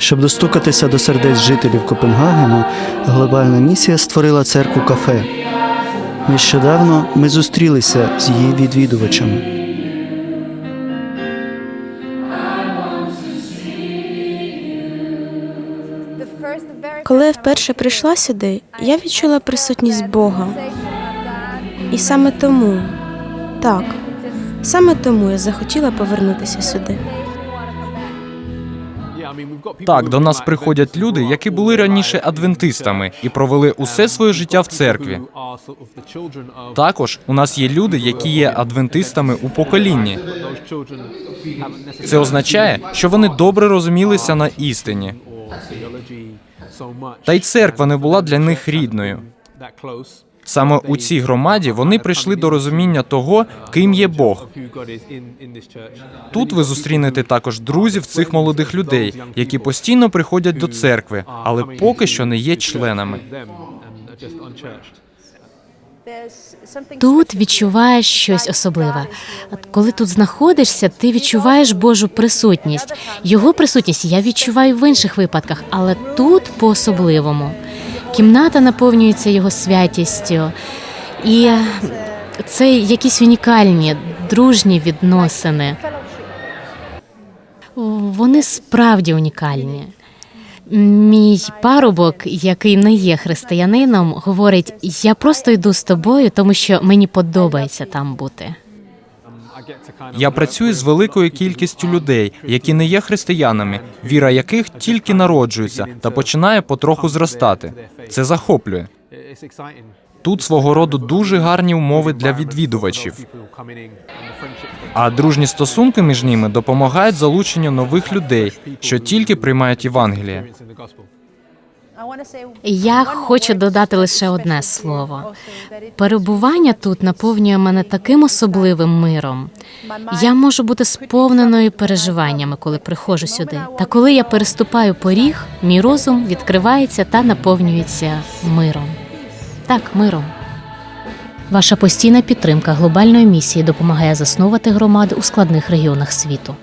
Щоб достукатися до сердець жителів Копенгагена, глобальна місія створила церкву кафе. Нещодавно ми зустрілися з її відвідувачами. Коли я вперше прийшла сюди, я відчула присутність Бога. І саме тому, так, саме тому я захотіла повернутися сюди. Так, до нас приходять люди, які були раніше адвентистами і провели усе своє життя в церкві. Також у нас є люди, які є адвентистами у поколінні. Це означає, що вони добре розумілися на істині. Та й церква не була для них рідною. Саме у цій громаді вони прийшли до розуміння того, ким є Бог. Тут ви зустрінете також друзів цих молодих людей, які постійно приходять до церкви, але поки що не є членами. Тут відчуваєш щось особливе. Коли тут знаходишся, ти відчуваєш Божу присутність. Його присутність я відчуваю в інших випадках, але тут по-особливому. Кімната наповнюється його святістю, і це якісь унікальні, дружні відносини. Вони справді унікальні. Мій парубок, який не є християнином, говорить: я просто йду з тобою, тому що мені подобається там бути. Я працюю з великою кількістю людей, які не є християнами, віра яких тільки народжується та починає потроху зростати. Це захоплює. Тут свого роду дуже гарні умови для відвідувачів. А дружні стосунки між ними допомагають залученню нових людей, що тільки приймають Євангеліє. Я хочу додати лише одне слово. Перебування тут наповнює мене таким особливим миром. Я можу бути сповненою переживаннями, коли приходжу сюди. Та коли я переступаю поріг, мій розум відкривається та наповнюється миром. Так, миром. Ваша постійна підтримка глобальної місії допомагає засновувати громади у складних регіонах світу.